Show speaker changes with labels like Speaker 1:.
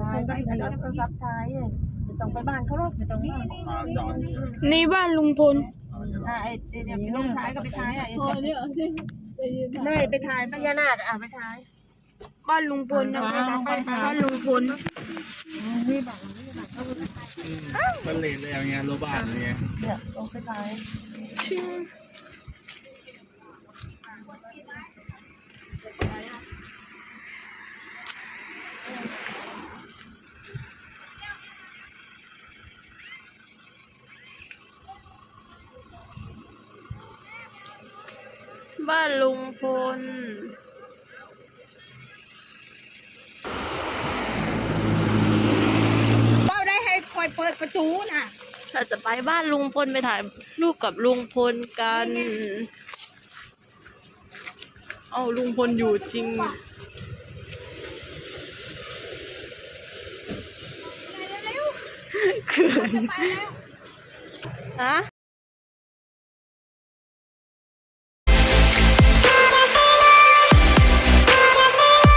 Speaker 1: ถ่ายไปเดี๋ยวโทรศัพท์ถ่ายจะต้องไปบ้านเขาหรอกจะต้องบ้าน
Speaker 2: มาจอด
Speaker 3: ในบ้านลุงพล
Speaker 1: อ่าไอ้เดี๋ยวไปลงท้ายก็ไปท้ายอะ
Speaker 4: พอเนี่ยสิ
Speaker 1: เลยไปถ่ายพญานาคอะไปถ่าย
Speaker 3: บ้านลุงพลนะคะบ้านลุงพล
Speaker 1: นี่แบบนี้แบบต้อง
Speaker 2: เป็นเลนเลยอย่างเงี้ยโรบาทอะไรเงี้ย
Speaker 1: เนี่ยลงไปถ่าย
Speaker 3: บ้านลุงพล
Speaker 4: ก็ได้ให้คอยเปิดประตูน่ะ
Speaker 3: เราจะไปบ้านลุงพลไปถ่ายรูปกับลุงพลกัน เอาลุงพลอยู่จริงเขินฮะ